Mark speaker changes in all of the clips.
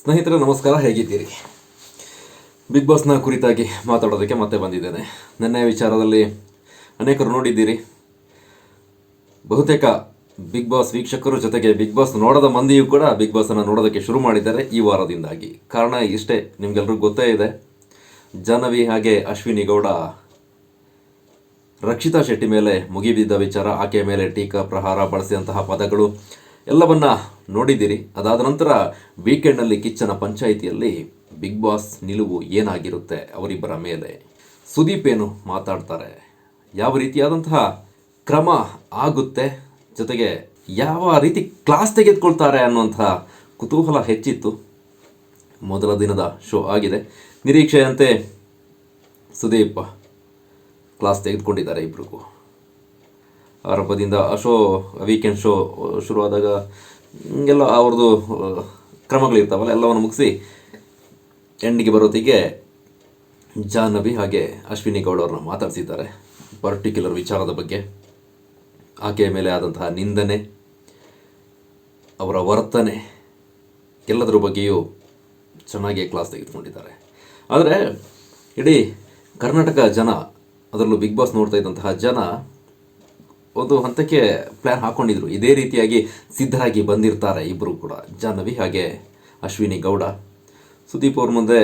Speaker 1: ಸ್ನೇಹಿತರೆ, ನಮಸ್ಕಾರ, ಹೇಗಿದ್ದೀರಿ? ಬಿಗ್ ಬಾಸ್ನ ಕುರಿತಾಗಿ ಮಾತಾಡೋದಕ್ಕೆ ಮತ್ತೆ ಬಂದಿದ್ದೇನೆ. ನಿನ್ನೆ ವಿಚಾರದಲ್ಲಿ ಅನೇಕರು ನೋಡಿದ್ದೀರಿ. ಬಹುತೇಕ ಬಿಗ್ ಬಾಸ್ ವೀಕ್ಷಕರು ಜೊತೆಗೆ ಬಿಗ್ ಬಾಸ್ ನೋಡದ ಮಂದಿಯೂ ಕೂಡ ಬಿಗ್ ಬಾಸನ್ನು ನೋಡೋದಕ್ಕೆ ಶುರು ಮಾಡಿದ್ದಾರೆ ಈ ವಾರದಿಂದಾಗಿ. ಕಾರಣ ಇಷ್ಟೇ ನಿಮಗೆಲ್ಲರಿಗೂ ಗೊತ್ತೇ ಇದೆ. ಜಾಹ್ನವಿ ಹಾಗೆ ಅಶ್ವಿನಿ ಗೌಡ, ರಕ್ಷಿತಾ ಶೆಟ್ಟಿ ಮೇಲೆ ಮುಗಿಬಿದ್ದ ವಿಚಾರ ಆಕೆಯ ಮೇಲೆ ಟೀಕಾ, ಪ್ರಹಾರ ಬಳಸಿದಂತಹ ಪದಗಳು ಎಲ್ಲವನ್ನ ನೋಡಿದ್ದೀರಿ. ಅದಾದ ನಂತರ ವೀಕೆಂಡಲ್ಲಿ ಕಿಚ್ಚನ ಪಂಚಾಯಿತಿಯಲ್ಲಿ ಬಿಗ್ ಬಾಸ್ ನಿಲುವು ಏನಾಗಿರುತ್ತೆ ಅವರಿಬ್ಬರ ಮೇಲೆ? ಸುದೀಪ್ ಏನು ಮಾತಾಡ್ತಾರೆ? ಯಾವ ರೀತಿಯಾದಂತಹ ಕ್ರಮ ಆಗುತ್ತೆ? ಜೊತೆಗೆ ಯಾವ ರೀತಿ ಕ್ಲಾಸ್ ತೆಗೆದುಕೊಳ್ತಾರೆ ಅನ್ನುವಂತಹ ಕುತೂಹಲ ಹೆಚ್ಚಿತ್ತು. ಮೊದಲ ದಿನದ ಶೋ ಆಗಿದೆ. ನಿರೀಕ್ಷೆಯಂತೆ ಸುದೀಪ್ ಕ್ಲಾಸ್ ತೆಗೆದುಕೊಂಡಿದ್ದಾರೆ ಇಬ್ರಿಗೂ. ಆರಂಭದಿಂದ ಆ ಶೋ ವೀಕೆಂಡ್ ಶೋ ಶುರುವಾದಾಗ ಎಲ್ಲ ಅವ್ರದ್ದು ಕ್ರಮಗಳಿರ್ತಾವಲ್ಲ, ಎಲ್ಲವನ್ನು ಮುಗಿಸಿ ಎಂಡಿಗೆ ಬರೋತ್ತಿಗೆ ಜಾಹ್ನವಿ ಹಾಗೆ ಅಶ್ವಿನಿ ಗೌಡ ಅವ್ರನ್ನ ಮಾತಾಡಿಸಿದ್ದಾರೆ. ಪರ್ಟಿಕ್ಯುಲರ್ ವಿಚಾರದ ಬಗ್ಗೆ. ಆಕೆಯ ಮೇಲೆ ಆದಂತಹ ನಿಂದನೆ, ಅವರ ವರ್ತನೆ, ಎಲ್ಲದರ ಬಗ್ಗೆಯೂ ಚೆನ್ನಾಗಿ ಕ್ಲಾಸ್ ತೆಗೆದುಕೊಂಡಿದ್ದಾರೆ. ಆದರೆ, ಇಡೀ ಕರ್ನಾಟಕ ಜನ, ಅದರಲ್ಲೂ ಬಿಗ್ ಬಾಸ್ ನೋಡ್ತಾ ಇದ್ದಂತಹ ಜನ ಒಂದು ಹಂತಕ್ಕೆ ಪ್ಲ್ಯಾನ್ ಹಾಕ್ಕೊಂಡಿದ್ರು ಇದೇ ರೀತಿಯಾಗಿ ಸಿದ್ಧರಾಗಿ ಬಂದಿರ್ತಾರೆ ಇಬ್ಬರು ಕೂಡ. ಜಾಹ್ನವಿ ಹಾಗೆ ಅಶ್ವಿನಿ ಗೌಡ. ಸುದೀಪ್ ಅವ್ರ ಮುಂದೆ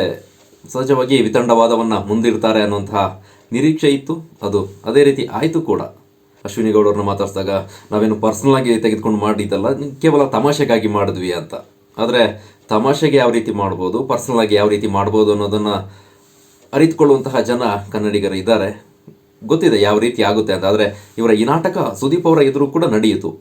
Speaker 1: ಸಹಜವಾಗಿ ವಿತಂಡವಾದವನ್ನು ಮುಂದಿರ್ತಾರೆ ಅನ್ನುವಂತಹ ನಿರೀಕ್ಷೆ ಇತ್ತು. ಅದು ಅದೇ ರೀತಿ ಆಯಿತು ಕೂಡ. ಅಶ್ವಿನಿ ಗೌಡವ್ರನ್ನ ಮಾತಾಡಿಸಿದಾಗ ನಾವೇನು ಪರ್ಸ್ನಲ್ ಆಗಿ ತೆಗೆದುಕೊಂಡು ಮಾಡಿದ್ದಲ್ಲ ಕೇವಲ ತಮಾಷೆಗಾಗಿ ಮಾಡಿದ್ವಿ ಅಂತ. ಆದರೆ ತಮಾಷೆಗೆ ಯಾವ ರೀತಿ ಮಾಡ್ಬೋದು ಪರ್ಸ್ನಲ್ ಆಗಿ ಯಾವ ರೀತಿ ಮಾಡ್ಬೋದು ಅನ್ನೋದನ್ನು ಅರಿತುಕೊಳ್ಳುವಂತಹ ಜನ ಕನ್ನಡಿಗರು ಇದ್ದಾರೆ. ಗೊತ್ತಿದೆ ಯಾವ ರೀತಿ ಆಗುತ್ತೆ ಅಂತ. ಆದರೆ ಇವರ ಈ ನಾಟಕ ಸುದೀಪ್ ಅವರ ಎದುರು ಕೂಡ ನಡೆಯಿತು.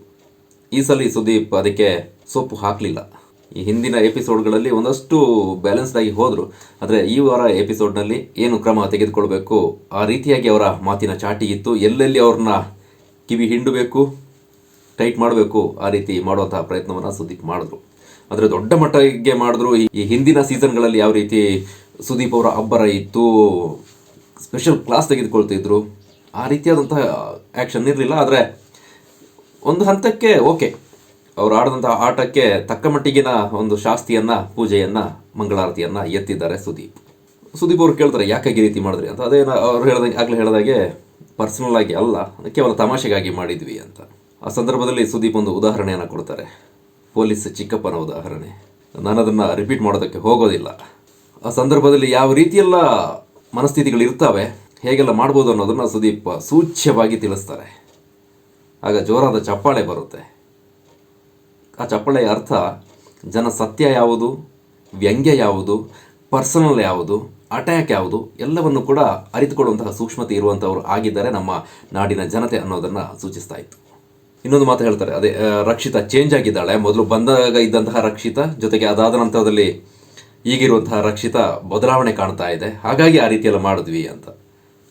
Speaker 1: ಈ ಸಲ ಸುದೀಪ್ ಅದಕ್ಕೆ ಸೊಪ್ಪು ಹಾಕಲಿಲ್ಲ. ಈ ಹಿಂದಿನ ಎಪಿಸೋಡ್ಗಳಲ್ಲಿ ಒಂದಷ್ಟು ಬ್ಯಾಲೆನ್ಸ್ಡ್ ಆಗಿ ಹೋದರು. ಆದರೆ ಈ ವಾರ ಎಪಿಸೋಡ್ನಲ್ಲಿ ಏನು ಕ್ರಮ ತೆಗೆದುಕೊಳ್ಬೇಕು? ಆ ರೀತಿಯಾಗಿ ಅವರ ಮಾತಿನ ಚಾಟಿ ಇತ್ತು. ಎಲ್ಲೆಲ್ಲಿ ಅವ್ರನ್ನ ಕಿವಿ ಹಿಂಡಬೇಕು, ಟೈಟ್ ಮಾಡಬೇಕು, ಆ ರೀತಿ ಮಾಡುವಂತಹ ಪ್ರಯತ್ನವನ್ನು ಸುದೀಪ್ ಮಾಡಿದ್ರು. ಆದರೆ ದೊಡ್ಡ ಮಟ್ಟಿಗೆ ಮಾಡಿದ್ರು. ಈ- ಹಿಂದಿನ ಸೀಸನ್ಗಳಲ್ಲಿ ಯಾವ ರೀತಿ ಸುದೀಪ್ ಅವರ ಅಬ್ಬರ ಇತ್ತು ಸ್ಪೆಷಲ್ ಕ್ಲಾಸ್ ತೆಗೆದುಕೊಳ್ತಿದ್ರು ಆ ರೀತಿಯಾದಂತಹ ಆ್ಯಕ್ಷನ್ ಇರಲಿಲ್ಲ, ಆದರೆ ಒಂದು ಹಂತಕ್ಕೆ ಓಕೆ ಅವರು ಆಡಿದಂಥ ಆಟಕ್ಕೆ ತಕ್ಕ ಮಟ್ಟಿಗಿನ ಒಂದು ಶಾಸ್ತಿಯನ್ನು, ಪೂಜೆಯನ್ನು, ಮಂಗಳಾರತಿಯನ್ನು ಎತ್ತಿದ್ದಾರೆ ಸುದೀಪ್. ಸುದೀಪ್ ಅವರು ಕೇಳ್ತಾರೆ, ಯಾಕೆ ಈ ರೀತಿ ಮಾಡಿದ್ರಿ ಅಂತ? ಅದೇ ನಾ- ಅವ್ರು ಹೇಳ್ದಂಗೆ ಆಗಲೇ ಹೇಳಿದಾಗೆ ಪರ್ಸನಲ್ ಆಗಿ ಅಲ್ಲ, ಕೇವಲ ತಮಾಷೆಗಾಗಿ ಮಾಡಿದ್ವಿ ಅಂತ. ಆ ಸಂದರ್ಭದಲ್ಲಿ ಸುದೀಪ್ ಒಂದು ಉದಾಹರಣೆಯನ್ನು ಕೊಡ್ತಾರೆ. ಪೊಲೀಸ್ ಚಿಕ್ಕಪ್ಪನ ಉದಾಹರಣೆ. ನಾನು ಅದನ್ನು ರಿಪೀಟ್ ಮಾಡೋದಕ್ಕೆ ಹೋಗೋದಿಲ್ಲ. ಆ ಸಂದರ್ಭದಲ್ಲಿ ಯಾವ ರೀತಿಯೆಲ್ಲ ಮನಸ್ಥಿತಿಗಳು ಇರ್ತವೆ, ಹೇಗೆಲ್ಲ ಮಾಡ್ಬೋದು ಅನ್ನೋದನ್ನು ಸುದೀಪ್ ಸೂಚ್ಯವಾಗಿ ತಿಳಿಸ್ತಾರೆ. ಆಗ ಜೋರಾದ ಚಪ್ಪಾಳೆ ಬರುತ್ತೆ. ಆ ಚಪ್ಪಾಳೆಯ ಅರ್ಥ, ಜನ ಸತ್ಯ ಯಾವುದು, ವ್ಯಂಗ್ಯ ಯಾವುದು, ಪರ್ಸನಲ್ ಯಾವುದು, ಅಟ್ಯಾಕ್ ಯಾವುದು, ಎಲ್ಲವನ್ನು ಕೂಡ ಅರಿತುಕೊಳ್ಳುವಂತಹ ಸೂಕ್ಷ್ಮತೆ ಇರುವಂಥವ್ರು ಆಗಿದ್ದಾರೆ ನಮ್ಮ ನಾಡಿನ ಜನತೆ ಅನ್ನೋದನ್ನು ಸೂಚಿಸ್ತಾ ಇತ್ತು. ಇನ್ನೊಂದು ಮಾತು ಹೇಳ್ತಾರೆ, ಅದೇ ರಕ್ಷಿತ ಚೇಂಜ್ ಆಗಿದ್ದಾಳೆ. ಮೊದಲು ಬಂದಾಗ ಇದ್ದಂತಹ ರಕ್ಷಿತ, ಜೊತೆಗೆ ಅದಾದ ನಂತರದಲ್ಲಿ ಈಗಿರುವಂತಹ ರಕ್ಷಿತ ಬದಲಾವಣೆ ಕಾಣ್ತಾ ಇದೆ. ಹಾಗಾಗಿ ಆ ರೀತಿಯೆಲ್ಲ ಮಾಡಿದ್ವಿ ಅಂತ.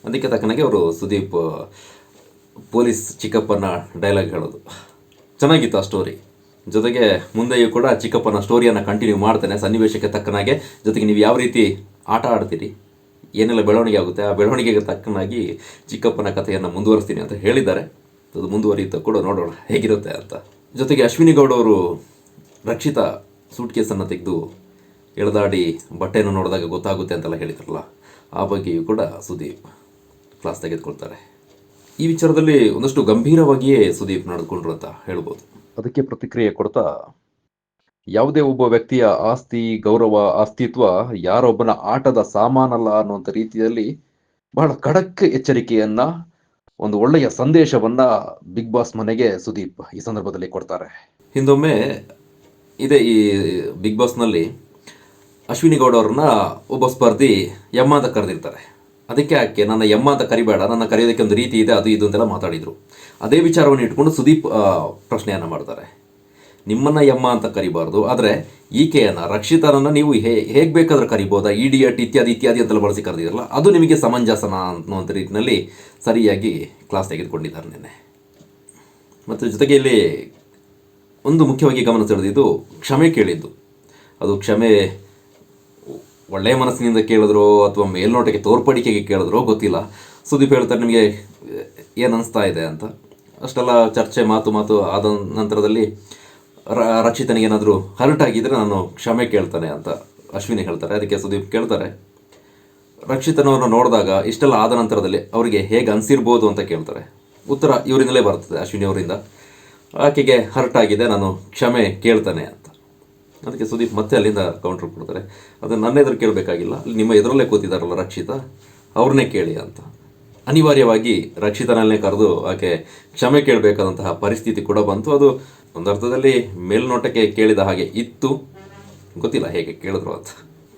Speaker 1: ಅದಕ್ಕೆ ತಕ್ಕನಾಗೆ ಅವರು ಸುದೀಪ್ ಪೊಲೀಸ್ ಚಿಕ್ಕಪ್ಪನ ಡೈಲಾಗ್ ಹೇಳೋದು. ಚೆನ್ನಾಗಿತ್ತು ಆ ಸ್ಟೋರಿ ಜೊತೆಗೆ ಮುಂದೆಯೂ ಕೂಡ ಚಿಕ್ಕಪ್ಪನ ಸ್ಟೋರಿಯನ್ನು ಕಂಟಿನ್ಯೂ ಮಾಡ್ತಾನೆ. ಸನ್ನಿವೇಶಕ್ಕೆ ತಕ್ಕನಾಗೆ ಜೊತೆಗೆ ನೀವು ಯಾವ ರೀತಿ ಆಟ ಆಡ್ತೀರಿ, ಏನೆಲ್ಲ ಬೆಳವಣಿಗೆ ಆಗುತ್ತೆ, ಆ ಬೆಳವಣಿಗೆಗೆ ತಕ್ಕನಾಗಿ ಚಿಕ್ಕಪ್ಪನ ಕಥೆಯನ್ನು ಮುಂದುವರಿಸ್ತೀನಿ ಅಂತ ಹೇಳಿದ್ದಾರೆ. ಅದು ಮುಂದುವರಿಯುತ್ತಾ ಕೂಡ ನೋಡೋಣ ಹೇಗಿರುತ್ತೆ ಅಂತ. ಜೊತೆಗೆ ಅಶ್ವಿನಿ ಗೌಡ ಅವರು ರಕ್ಷಿತ ಸೂಟ್ ಕೇಸನ್ನು ತೆಗೆದು ಎಳೆದಾಡಿ ಬಟ್ಟೆಯನ್ನು ನೋಡಿದಾಗ ಗೊತ್ತಾಗುತ್ತೆ ಅಂತೆಲ್ಲ ಹೇಳಿದ್ರಲ್ಲ ಆ ಬಗ್ಗೆಯೂ ಕೂಡ ಸುದೀಪ್ ಕ್ಲಾಸ್ ತೆಗೆದುಕೊಳ್ತಾರೆ. ಈ ವಿಚಾರದಲ್ಲಿ ಒಂದಷ್ಟು ಗಂಭೀರವಾಗಿಯೇ ಸುದೀಪ್ ನಡೆದುಕೊಂಡ್ರು ಅಂತ ಹೇಳ್ಬೋದು. ಅದಕ್ಕೆ ಪ್ರತಿಕ್ರಿಯೆ ಕೊಡ್ತಾ ಯಾವುದೇ ಒಬ್ಬ ವ್ಯಕ್ತಿಯ ಆಸ್ತಿ ಗೌರವ ಅಸ್ತಿತ್ವ ಯಾರೊಬ್ಬನ ಆಟದ ಸಾಮಾನಲ್ಲ ಅನ್ನುವಂಥ ರೀತಿಯಲ್ಲಿ ಬಹಳ ಖಡಕ್ ಎಚ್ಚರಿಕೆಯನ್ನ ಒಂದು ಒಳ್ಳೆಯ ಸಂದೇಶವನ್ನ ಬಿಗ್ ಬಾಸ್ ಮನೆಗೆ ಸುದೀಪ್ ಈ ಸಂದರ್ಭದಲ್ಲಿ ಕೊಡ್ತಾರೆ. ಹಿಂದೊಮ್ಮೆ ಇದೆ ಈ ಬಿಗ್ ಬಾಸ್ನಲ್ಲಿ ಅಶ್ವಿನಿ ಗೌಡ ಅವ್ರನ್ನ ಒಬ್ಬ ಸ್ಪರ್ಧಿ ಎಮ್ಮ ಅಂತ ಕರೆದಿರ್ತಾರೆ. ಅದಕ್ಕೆ ಆಕೆ, ನನ್ನ ಎಮ್ಮ ಅಂತ ಕರಿಬೇಡ, ನನ್ನ ಕರೆಯೋದಕ್ಕೆ ಒಂದು ರೀತಿ ಇದೆ, ಅದು ಇದು ಅಂತೆಲ್ಲ ಮಾತಾಡಿದರು. ಅದೇ ವಿಚಾರವನ್ನು ಇಟ್ಕೊಂಡು ಸುದೀಪ್ ಪ್ರಶ್ನೆಯನ್ನು ಮಾಡ್ತಾರೆ. ನಿಮ್ಮನ್ನು ಎಮ್ಮ ಅಂತ ಕರಿಬಾರ್ದು, ಆದರೆ ಈಕೆಯನ್ನು, ರಕ್ಷಿತನನ್ನು ನೀವು ಹೇ, ಹೇಗೆ ಬೇಕಾದರೂ ಕರಿಬೋದಾ? ಇಡಿಯಟ್ ಇತ್ಯಾದಿ ಇತ್ಯಾದಿ ಅಂತೆಲ್ಲ ಬಳಸಿ ಕರೆದಿರಲ್ಲ ಅದು ನಿಮಗೆ ಸಮಂಜಸನ ಅನ್ನುವಂಥ ರೀತಿಯಲ್ಲಿ ಸರಿಯಾಗಿ ಕ್ಲಾಸ್ ತೆಗೆದುಕೊಂಡಿದ್ದಾರೆ ನಿನ್ನೆ. ಮತ್ತು ಜೊತೆಗೆ ಇಲ್ಲಿ ಒಂದು ಮುಖ್ಯವಾಗಿ ಗಮನ ಸೆಳೆದಿದ್ದು ಕ್ಷಮೆ ಕೇಳಿದ್ದು. ಅದು ಕ್ಷಮೆ ಒಳ್ಳೆಯ ಮನಸ್ಸಿನಿಂದ ಕೇಳಿದ್ರೋ ಅಥವಾ ಮೇಲ್ನೋಟಕ್ಕೆ ತೋರ್ಪಡಿಕೆಗೆ ಕೇಳಿದ್ರೋ ಗೊತ್ತಿಲ್ಲ. ಸುದೀಪ್ ಹೇಳ್ತಾರೆ ನಿಮಗೆ, ಏನು ಅನಿಸ್ತಾ ಇದೆ ಅಂತ. ಅಷ್ಟೆಲ್ಲ ಚರ್ಚೆ ಮಾತು ಮಾತು ಆದ ನಂತರದಲ್ಲಿ ರ- ರಕ್ಷಿತನಿಗೆ ಏನಾದರೂ ಹರ್ಟ್ ಆಗಿದ್ದರೆ ನಾನು ಕ್ಷಮೆ ಕೇಳ್ತಾನೆ ಅಂತ ಅಶ್ವಿನಿ ಹೇಳ್ತಾರೆ. ಅದಕ್ಕೆ ಸುದೀಪ್ ಕೇಳ್ತಾರೆ. ರಕ್ಷಿತನವ್ರನ್ನ ನೋಡಿದಾಗ ಇಷ್ಟೆಲ್ಲ ಆದ ನಂತರದಲ್ಲಿ ಅವರಿಗೆ ಹೇಗೆ ಅನಿಸಿರ್ಬೋದು ಅಂತ ಕೇಳ್ತಾರೆ. ಉತ್ತರ ಇವರಿಂದಲೇ ಬರ್ತದೆ ಅಶ್ವಿನಿ ಅವರಿಂದ ಆಕೆಗೆ ಹರ್ಟ್ ಆಗಿದೆ ನಾನು ಕ್ಷಮೆ ಕೇಳ್ತಾನೆ. ಅದಕ್ಕೆ ಸುದೀಪ್ ಮತ್ತೆ ಅಲ್ಲಿಂದ ಕೌಂಟ್ರ್ ಕೊಡ್ತಾರೆ. ಅದು ನನ್ನ ಎದುರು ಕೇಳಬೇಕಾಗಿಲ್ಲ. ಅಲ್ಲಿ ನಿಮ್ಮ ಎದುರಲ್ಲೇ ಕೂತಿದ್ದಾರಲ್ಲ ರಕ್ಷಿತಾ, ಅವ್ರನ್ನೇ ಕೇಳಿ ಅಂತ. ಅನಿವಾರ್ಯವಾಗಿ ರಕ್ಷಿತನಲ್ಲೇ ಕರೆದು ಆಕೆ ಕ್ಷಮೆ ಕೇಳಬೇಕಾದಂತಹ ಪರಿಸ್ಥಿತಿ ಕೂಡ ಬಂತು. ಅದು ಒಂದರ್ಥದಲ್ಲಿ ಮೇಲ್ನೋಟಕ್ಕೆ ಕೇಳಿದ ಹಾಗೆ ಇತ್ತು. ಗೊತ್ತಿಲ್ಲ ಹೇಗೆ ಕೇಳಿದ್ರು ಅಂತ.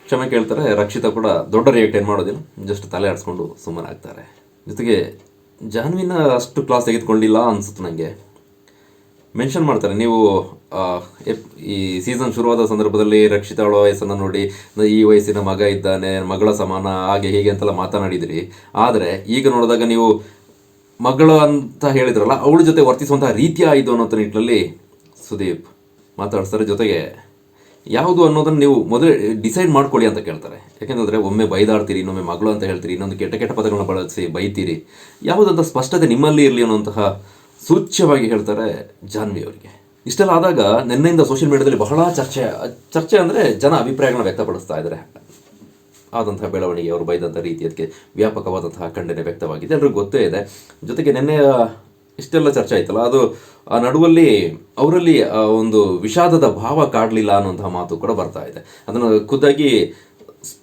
Speaker 1: ಕ್ಷಮೆ ಕೇಳ್ತಾರೆ. ರಕ್ಷಿತ ಕೂಡ ದೊಡ್ಡ ರಿಯಾಕ್ಟ್ ಏನು ಮಾಡೋದಿಲ್ಲ. ಜಸ್ಟ್ ತಲೆ ಆಡಿಸ್ಕೊಂಡು ಸುಮ್ಮನೆ ಆಗ್ತಾರೆ ಜೊತೆಗೆ ಜಾನ್ವಿನ ಅಷ್ಟು ಕ್ಲಾಸ್ ತೆಗೆದುಕೊಂಡಿಲ್ಲ ಅನಿಸುತ್ತೆ ನನಗೆ ಮೆನ್ಷನ್ ಮಾಡ್ತಾರೆ. ನೀವು ಈ ಸೀಸನ್ ಶುರುವಾದ ಸಂದರ್ಭದಲ್ಲಿ ರಕ್ಷಿತಾಳ ವಯಸ್ಸನ್ನು ನೋಡಿ ಈ ವಯಸ್ಸಿನ ಮಗ ಇದ್ದಾನೆ, ಮಗಳ ಸಮಾನ, ಹಾಗೆ ಹೀಗೆ ಅಂತೆಲ್ಲ ಮಾತನಾಡಿದಿರಿ. ಆದರೆ ಈಗ ನೋಡಿದಾಗ ನೀವು ಮಗಳು ಅಂತ ಹೇಳಿದ್ರಲ್ಲ, ಅವಳ ಜೊತೆ ವರ್ತಿಸುವಂತಹ ರೀತಿಯ ಇದು ಅನ್ನೋ ನಿಟ್ಟಿನಲ್ಲಿ ಸುದೀಪ್ ಮಾತಾಡ್ತಾರೆ ಜೊತೆಗೆ ಯಾವುದು ಅನ್ನೋದನ್ನು ನೀವು ಮೊದಲೇ ಡಿಸೈಡ್ ಮಾಡ್ಕೊಳ್ಳಿ ಅಂತ ಕೇಳ್ತಾರೆ. ಯಾಕೆಂದರೆ ಒಮ್ಮೆ ಬೈದಾಡ್ತೀರಿ, ಇನ್ನೊಮ್ಮೆ ಮಗಳು ಅಂತ ಹೇಳ್ತೀರಿ, ಇನ್ನೊಂದು ಕೆಟ್ಟ ಕೆಟ್ಟ ಪದಗಳನ್ನ ಬಳಸಿ ಬೈತೀರಿ. ಯಾವುದಂತ ಸ್ಪಷ್ಟತೆ ನಿಮ್ಮಲ್ಲಿ ಇರಲಿ ಅನ್ನೋಂತಹ ಸೂಚ್ಯವಾಗಿ ಹೇಳ್ತಾರೆ ಜಾನ್ವಿ ಅವರಿಗೆ. ಇಷ್ಟೆಲ್ಲ ಆದಾಗ ನಿನ್ನೆಯಿಂದ ಸೋಷಿಯಲ್ ಮೀಡಿಯಾದಲ್ಲಿ ಬಹಳ ಚರ್ಚೆ ಚರ್ಚೆ ಅಂದರೆ ಜನ ಅಭಿಪ್ರಾಯಗಳನ್ನ ವ್ಯಕ್ತಪಡಿಸ್ತಾ ಇದ್ದಾರೆ. ಆದಂತಹ ಬೆಳವಣಿಗೆ ಅವರು ಬೈದಂಥ ರೀತಿ ಅದಕ್ಕೆ ವ್ಯಾಪಕವಾದಂತಹ ಖಂಡನೆ ವ್ಯಕ್ತವಾಗಿದೆ. ಎಲ್ರಿಗೂ ಗೊತ್ತೇ ಇದೆ. ಜೊತೆಗೆ ನಿನ್ನೆ ಇಷ್ಟೆಲ್ಲ ಚರ್ಚೆ ಆಯ್ತಲ್ಲ, ಅದು, ಆ, ನಡುವಲ್ಲಿ ಅವರಲ್ಲಿ ಒಂದು ವಿಷಾದದ ಭಾವ ಕಾಡಲಿಲ್ಲ ಅನ್ನುವಂತಹ ಮಾತು ಕೂಡ ಬರ್ತಾ ಇದೆ. ಅದನ್ನು ಖುದ್ದಾಗಿ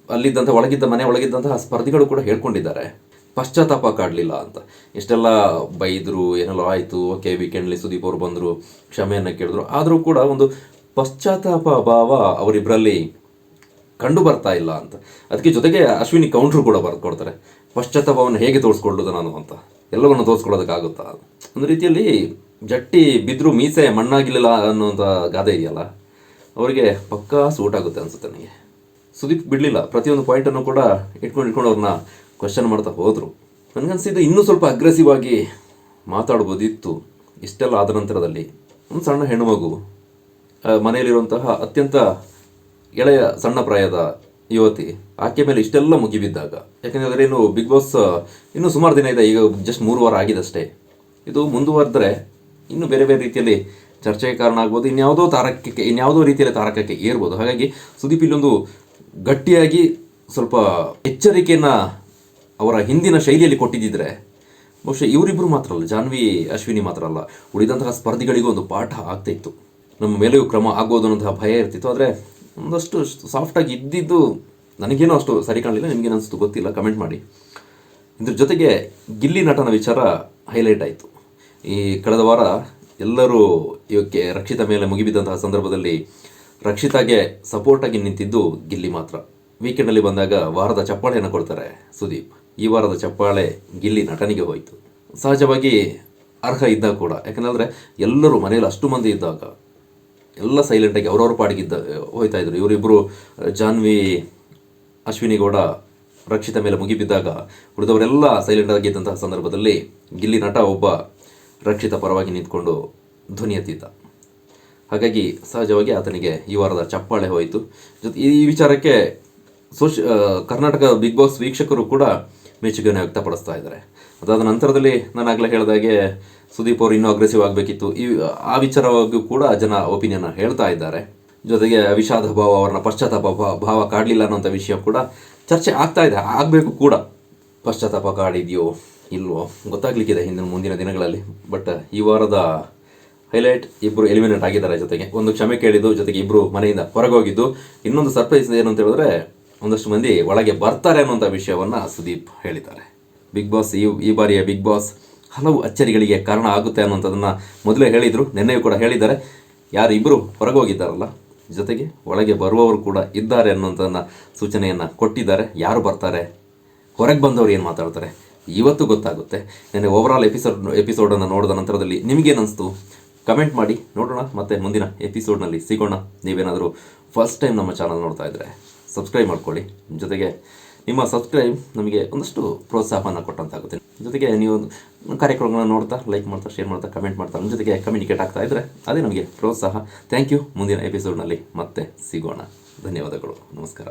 Speaker 1: ಅಲ್ಲಿದ್ದಂಥ ಒಳಗಿದ್ದ ಮನೆ ಒಳಗಿದ್ದಂತಹ ಸ್ಪರ್ಧಿಗಳು ಕೂಡ ಹೇಳ್ಕೊಂಡಿದ್ದಾರೆ. ಪಶ್ಚಾತ್ತಾಪ ಕಾಡಲಿಲ್ಲ ಅಂತ. ಇಷ್ಟೆಲ್ಲ ಬೈದರು, ಏನೆಲ್ಲ ಆಯಿತು, ಓಕೆ ವೀಕೆಂಡ್ಲಿ ಸುದೀಪ್ ಅವರು ಬಂದರು, ಕ್ಷಮೆಯನ್ನು ಕೇಳಿದ್ರು. ಆದರೂ ಕೂಡ ಒಂದು ಪಶ್ಚಾತ್ತಾಪ ಭಾವ ಅವರಿಬ್ಬರಲ್ಲಿ ಕಂಡು ಬರ್ತಾ ಇಲ್ಲ ಅಂತ. ಅದಕ್ಕೆ ಜೊತೆಗೆ ಅಶ್ವಿನಿ ಕೌಂಟ್ರು ಕೂಡ ಬರ್ಕೊಡ್ತಾರೆ ಪಶ್ಚಾತ್ತಾಪವನ್ನು ಹೇಗೆ ತೋರಿಸ್ಕೊಳ್ಳೋದು ನಾನು ಅಂತ. ಎಲ್ಲವನ್ನು ತೋರಿಸ್ಕೊಳ್ಳೋದಕ್ಕಾಗುತ್ತಾ? ಒಂದು ರೀತಿಯಲ್ಲಿ ಜಟ್ಟಿ ಬಿದ್ದರೂ ಮೀಸೆ ಮಣ್ಣಾಗಿಲ್ಲ ಅನ್ನೋಂಥ ಗಾದೆ ಇದೆಯಲ್ಲ? ಅವರಿಗೆ ಪಕ್ಕಾ ಸೂಟ್ ಆಗುತ್ತೆ ಅನಿಸುತ್ತೆ ನನಗೆ. ಸುದೀಪ್ ಬಿಡಲಿಲ್ಲ. ಪ್ರತಿಯೊಂದು ಪಾಯಿಂಟನ್ನು ಕೂಡ ಇಟ್ಕೊಂಡು ಇಟ್ಕೊಂಡು ಅವ್ರನ್ನ ಕ್ವಶನ್ ಮಾಡ್ತಾ ಹೋದರು. ನನಗನ್ಸಿದ್ದು ಇನ್ನೂ ಸ್ವಲ್ಪ ಅಗ್ರೆಸಿವ್ ಆಗಿ ಮಾತಾಡ್ಬೋದಿತ್ತು ಇಷ್ಟೆಲ್ಲ ಆದ ನಂತರದಲ್ಲಿ. ಒಂದು ಸಣ್ಣ ಹೆಣ್ಣುಮಗು ಮಗು ಮನೆಯಲ್ಲಿರುವಂತಹ ಅತ್ಯಂತ ಎಳೆಯ ಸಣ್ಣ ಪ್ರಾಯದ ಯುವತಿ, ಆಕೆ ಮೇಲೆ ಇಷ್ಟೆಲ್ಲ ಮುಗಿಬಿದ್ದಾಗ. ಯಾಕೆಂದರೆ ಇನ್ನು ಬಿಗ್ ಬಾಸ್ ಇನ್ನೂ ಸುಮಾರು ದಿನ ಇದೆ, ಈಗ ಜಸ್ಟ್ ಮೂರು ವಾರ ಆಗಿದಷ್ಟೇ ಇದು ಮುಂದುವರೆದ್ರೆ ಇನ್ನು ಬೇರೆ ಬೇರೆ ರೀತಿಯಲ್ಲಿ ಚರ್ಚೆಗೆ ಕಾರಣ ಆಗ್ಬೋದು, ಇನ್ಯಾವುದೋ ತಾರಕಕ್ಕೆ, ಇನ್ಯಾವುದೋ ರೀತಿಯಲ್ಲಿ ತಾರಕಕ್ಕೆ ಏರ್ಬೋದು. ಹಾಗಾಗಿ ಸುದೀಪ್ ಇಲ್ಲೊಂದು ಗಟ್ಟಿಯಾಗಿ ಸ್ವಲ್ಪ ಎಚ್ಚರಿಕೆಯನ್ನು ಅವರ ಹಿಂದಿನ ಶೈಲಿಯಲ್ಲಿ ಕೊಟ್ಟಿದ್ದಿದ್ರೆ, ಬಹುಶಃ ಇವರಿಬ್ಬರು ಮಾತ್ರ ಅಲ್ಲ, ಜಾನ್ವಿ, ಅಶ್ವಿನಿ ಮಾತ್ರ ಅಲ್ಲ, ಉಳಿದಂತಹ ಸ್ಪರ್ಧಿಗಳಿಗೂ ಒಂದು ಪಾಠ ಆಗ್ತಾ ಇತ್ತು. ನಮ್ಮ ಮೇಲೆಯೂ ಕ್ರಮ ಆಗೋದು ಅನ್ನೋಂತಹ ಭಯ ಇರ್ತಿತ್ತು. ಆದರೆ ಒಂದಷ್ಟು ಸಾಫ್ಟಾಗಿ ಇದ್ದಿದ್ದು ನನಗೇನೋ ಅಷ್ಟು ಸರಿ ಕಾಣಲಿಲ್ಲ ನಿಮಗೇನು ಅನಿಸ್ತು ಗೊತ್ತಿಲ್ಲ ಕಮೆಂಟ್ ಮಾಡಿ. ಇದ್ರ ಜೊತೆಗೆ ಗಿಲ್ಲಿ ನಟನ ವಿಚಾರ ಹೈಲೈಟ್ ಆಯಿತು. ಈ ಕಳೆದ ವಾರ ಎಲ್ಲರೂ ಇವಕ್ಕೆ ರಕ್ಷಿತ ಮೇಲೆ ಮುಗಿಬಿದ್ದಂತಹ ಸಂದರ್ಭದಲ್ಲಿ ರಕ್ಷಿತಾಗೆ ಸಪೋರ್ಟಾಗಿ ನಿಂತಿದ್ದು ಗಿಲ್ಲಿ ಮಾತ್ರ. ವೀಕೆಂಡಲ್ಲಿ ಬಂದಾಗ ವಾರದ ಚಪ್ಪಾಳೆಯನ್ನು ಕೊಡ್ತಾರೆ ಸುದೀಪ್. ಈ ವಾರದ ಚಪ್ಪಾಳೆ ಗಿಲ್ಲಿ ನಟನಿಗೆ ಹೋಯಿತು. ಸಹಜವಾಗಿ ಅರ್ಹ ಇದ್ದಾಗ ಕೂಡ. ಯಾಕಂದರೆ ಎಲ್ಲರೂ ಮನೆಯಲ್ಲಿ ಅಷ್ಟು ಮಂದಿ ಇದ್ದಾಗ ಎಲ್ಲ ಸೈಲೆಂಟಾಗಿ ಅವ್ರವ್ರ ಪಾಡಿಗಿದ್ದ ಹೋಯ್ತಾ ಇದ್ರು. ಇವರಿಬ್ಬರು ಜಾನ್ವಿ, ಅಶ್ವಿನಿ ಗೌಡ ರಕ್ಷಿತ ಮೇಲೆ ಮುಗಿಬಿದ್ದಾಗ ಉಳಿದವರೆಲ್ಲ ಸೈಲೆಂಟ್ ಆಗಿದ್ದಂತಹ ಸಂದರ್ಭದಲ್ಲಿ ಗಿಲ್ಲಿ ನಟ ಒಬ್ಬ ರಕ್ಷಿತ ಪರವಾಗಿ ನಿಂತ್ಕೊಂಡು ಧ್ವನಿ ಎತ್ತಿದ್ದ. ಹಾಗಾಗಿ ಸಹಜವಾಗಿ ಆತನಿಗೆ ಈ ವಾರದ ಚಪ್ಪಾಳೆ ಹೋಯಿತು. ಜೊತೆ ಈ ವಿಚಾರಕ್ಕೆ ಸೋಶ್ ಕರ್ನಾಟಕ ಬಿಗ್ ಬಾಸ್ ವೀಕ್ಷಕರು ಕೂಡ ಮೆಚ್ಚುಗೆಯನ್ನು ವ್ಯಕ್ತಪಡಿಸ್ತಾ ಇದ್ದಾರೆ. ಅದಾದ ನಂತರದಲ್ಲಿ ನಾನು ಆಗಲೇ ಹೇಳಿದಾಗೆ ಸುದೀಪ್ ಅವರು ಇನ್ನೂ ಅಗ್ರೆಸಿವ್ ಆಗಬೇಕಿತ್ತು. ಈ, ಆ ವಿಚಾರವಾಗಿಯೂ ಕೂಡ ಜನ ಒಪಿನಿಯನ್ ಹೇಳ್ತಾ ಇದ್ದಾರೆ. ಜೊತೆಗೆ ವಿಷಾದ ಭಾವ, ಅವರನ್ನ ಪಶ್ಚಾತ್ತಾಪ ಭಾವ ಕಾಡಲಿಲ್ಲ ಅನ್ನೋಂಥ ವಿಷಯ ಕೂಡ ಚರ್ಚೆ ಆಗ್ತಾ ಇದೆ. ಆಗಬೇಕು ಕೂಡ. ಪಶ್ಚಾತ್ತಾಪ ಕಾಡಿದೆಯೋ ಇಲ್ವೋ ಗೊತ್ತಾಗ್ಲಿಕ್ಕಿದೆ ಹಿಂದಿನ ಮುಂದಿನ ದಿನಗಳಲ್ಲಿ. ಬಟ್, ಈ ವಾರದ ಹೈಲೈಟ್ ಇಬ್ಬರು ಎಲಿಮಿನೇಟ್ ಆಗಿದ್ದಾರೆ ಜೊತೆಗೆ. ಒಂದು ಕ್ಷಮೆ ಕೇಳಿದ್ದು ಜೊತೆಗೆ ಇಬ್ಬರು ಮನೆಯಿಂದ ಹೊರಗೆ ಹೋಗಿದ್ದು ಇನ್ನೊಂದು ಸರ್ಪ್ರೈಸ್ ಏನು ಅಂತ ಹೇಳಿದ್ರೆ ಒಂದಷ್ಟು ಮಂದಿ ಒಳಗೆ ಬರ್ತಾರೆ ಅನ್ನುವಂಥ ವಿಷಯವನ್ನು ಸುದೀಪ್ ಹೇಳಿದ್ದಾರೆ. ಬಿಗ್ ಬಾಸ್ ಈ ಈ ಬಾರಿಯ ಬಿಗ್ ಬಾಸ್ ಹಲವು ಅಚ್ಚರಿಗಳಿಗೆ ಕಾರಣ ಆಗುತ್ತೆ ಅನ್ನುವಂಥದ್ದನ್ನು ಮೊದಲೇ ಹೇಳಿದರು, ನಿನ್ನೆಯೂ ಕೂಡ ಹೇಳಿದ್ದಾರೆ. ಯಾರು ಇಬ್ಬರು ಹೊರಗೆ ಹೋಗಿದ್ದಾರಲ್ಲ ಜೊತೆಗೆ ಒಳಗೆ ಬರುವವರು ಕೂಡ ಇದ್ದಾರೆ ಅನ್ನುವಂಥದ್ದನ್ನ ಸೂಚನೆಯನ್ನು ಕೊಟ್ಟಿದ್ದಾರೆ. ಯಾರು ಬರ್ತಾರೆ? ಹೊರಗೆ ಬಂದವರು ಏನು ಮಾತಾಡ್ತಾರೆ? ಇವತ್ತು ಗೊತ್ತಾಗುತ್ತೆ. ನೆನ್ನೆ ಓವರಾಲ್ ಎಪಿಸೋಡ್ ಎಪಿಸೋಡನ್ನು ನೋಡಿದ ನಂತರದಲ್ಲಿ ನಿಮಗೇನಿಸ್ತು ಕಮೆಂಟ್ ಮಾಡಿ, ನೋಡೋಣ. ಮತ್ತೆ ಮುಂದಿನ ಎಪಿಸೋಡ್ನಲ್ಲಿ ಸಿಗೋಣ. ನೀವೇನಾದರೂ ಫಸ್ಟ್ ಟೈಮ್ ನಮ್ಮ ಚಾನಲ್ ನೋಡ್ತಾ ಇದ್ದರೆ ಸಬ್ಸ್ಕ್ರೈಬ್ ಮಾಡ್ಕೊಳ್ಳಿ. ಜೊತೆಗೆ ನಿಮ್ಮ ಸಬ್ಸ್ಕ್ರೈಬ್ ನಮಗೆ ಒಂದಷ್ಟು ಪ್ರೋತ್ಸಾಹವನ್ನು ಕೊಟ್ಟಂತಾಗುತ್ತೆ. ಜೊತೆಗೆ ನೀವು ಕಾರ್ಯಕ್ರಮಗಳನ್ನ ನೋಡ್ತಾ ಲೈಕ್ ಮಾಡ್ತಾ ಶೇರ್ ಮಾಡ್ತಾ ಕಮೆಂಟ್ ಮಾಡ್ತಾ ನಮ್ಮ ಜೊತೆಗೆ ಕಮ್ಯುನಿಕೇಟ್ ಆಗ್ತಾ ಇದ್ದರೆ ಅದೇ ನಮಗೆ ಪ್ರೋತ್ಸಾಹ. ಥ್ಯಾಂಕ್ ಯು ಮುಂದಿನ ಎಪಿಸೋಡ್ನಲ್ಲಿ ಮತ್ತೆ ಸಿಗೋಣ. ಧನ್ಯವಾದಗಳು. ನಮಸ್ಕಾರ.